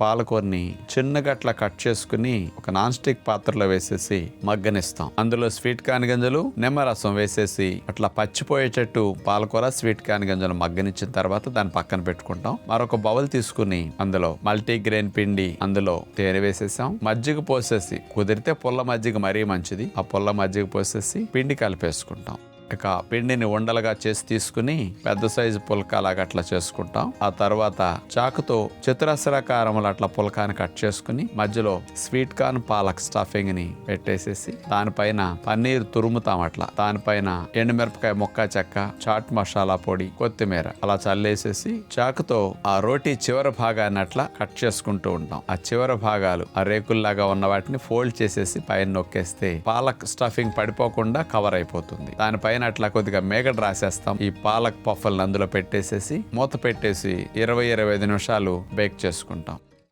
పాలకూరని చిన్నగా అట్లా కట్ చేసుకుని ఒక నాన్ స్టిక్ పాత్రలో వేసేసి మగ్గనిస్తాం. అందులో స్వీట్ కాని గింజలు నిమ్మరసం వేసేసి అట్లా పచ్చిపోయేటట్టు పాలకూర స్వీట్ కాని గింజలు మగ్గనిచ్చిన తర్వాత దాన్ని పక్కన పెట్టుకుంటాం. మరొక బౌల్ తీసుకుని అందులో మల్టీ గ్రెయిన్ పిండి అందులో తేనె వేసేసాం. మజ్జిగ పోసేసి కుదిరితే పుల్ల మజ్జిగ మరీ మంచిది. ఆ పుల్ల మజ్జిగ పోసేసి పిండి కలిపేసుకుంటాం. ఇక పిండిని ఉండలుగా చేసి తీసుకుని పెద్ద సైజు పుల్కాలాగా అట్లా చేసుకుంటాం. ఆ తర్వాత చాకుతో చతురస్రాకారములు అట్లా పుల్కాని కట్ చేసుకుని మధ్యలో స్వీట్ కార్న్ పాలక్ స్టఫింగ్ని పెట్టేసేసి దానిపైన పన్నీర్ తురుముతాం అట్లా. దానిపైన ఎండుమిరపకాయ ముక్క చెక్క చాట్ మసాలా పొడి కొత్తిమీర అలా చల్లేసేసి చాకుతో ఆ రోటీ చివరి భాగాన్ని అట్లా కట్ చేసుకుంటూ ఉంటాం. ఆ చివరి భాగాలు ఆ రేకుల్లాగా ఉన్న వాటిని ఫోల్డ్ చేసేసి పైన నొక్కేస్తే పాలక్ స్టఫింగ్ పడిపోకుండా కవర్ అయిపోతుంది. దానిపైన అట్లా కొద్దిగా మేగడ రాసేస్తాం. ఈ పాలక్ పఫల్ని అందులో పెట్టేసేసి మూత పెట్టేసి ఇరవై ఇరవై ఐదు నిమిషాలు బేక్ చేసుకుంటాం.